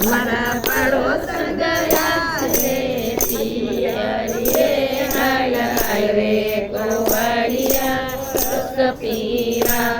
મારા જેઠાણી ગયા છે પિયરીએ હાલ રે ગોવાળિયા ગોરસ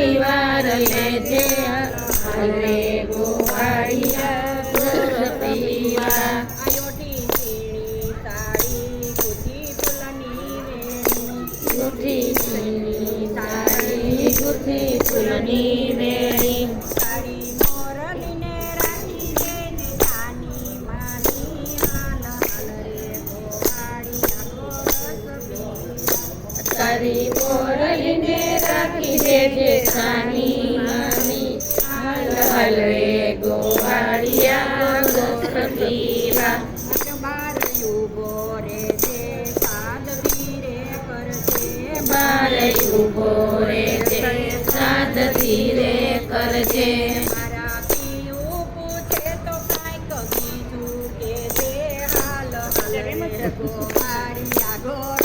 પરિવાર લેજે હરે ગોવાળિયા રસ પીવા આયોટી ઝીણી સાડી કુચી ફૂલની વેણી ગુઠી ચીની સાડી ગુઠી ફૂલની વેણી. હાલ હાલ પીવા તારી બોરલીને રાખી દેજે માની. હાલ હલે રે ગોવાળિયા ગોર પીવા બાર છે સાદ વીરે કરજે બાર ઊભો રે કરજે. મારા પિયું પૂછે તો કાંઈક બીજું કે જે હાલ હાલ રે ગોવાળિયા ગોરસ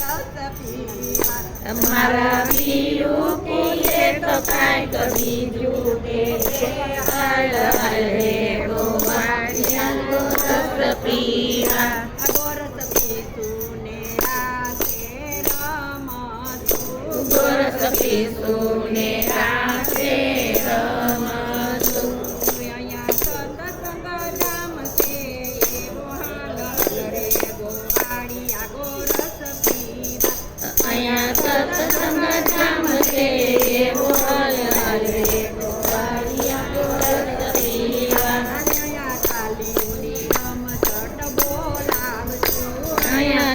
પીવા મારા પીયું પૂછે તો કાંઈક બીજું કે. હાલ હાલ રે ગોવાળિયા પીવા ગોરસ પીતું ને રાસે રમતું ગોરસ પીશું અહીંયા સત્સંગ છે એવો હાલ હાલ રે ગોવાળિયા ગોરસ પીવા અહીંયા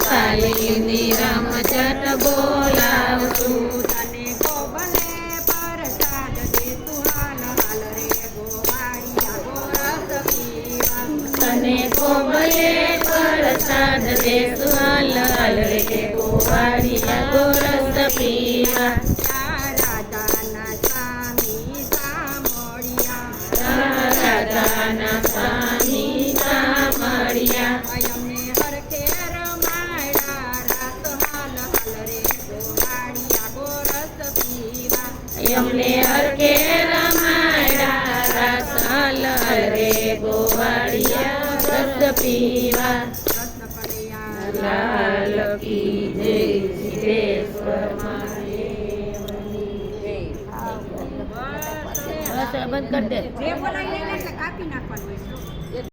પ્રસાદ દેશું લાલ રે ગોવાળિયા ગોરસ પીવા. રાધાના સ્વામી સામળિયા એમને હરકે રમાડા રસ રે ગોવાળિયા રસ પીવા. રત્ન કનૈયા લાલ કી જય સિદ્ધેશ્વર મહાદેવની જય. બસ બંધ કરી દે. જે બોલાય કાપી નાખવાનું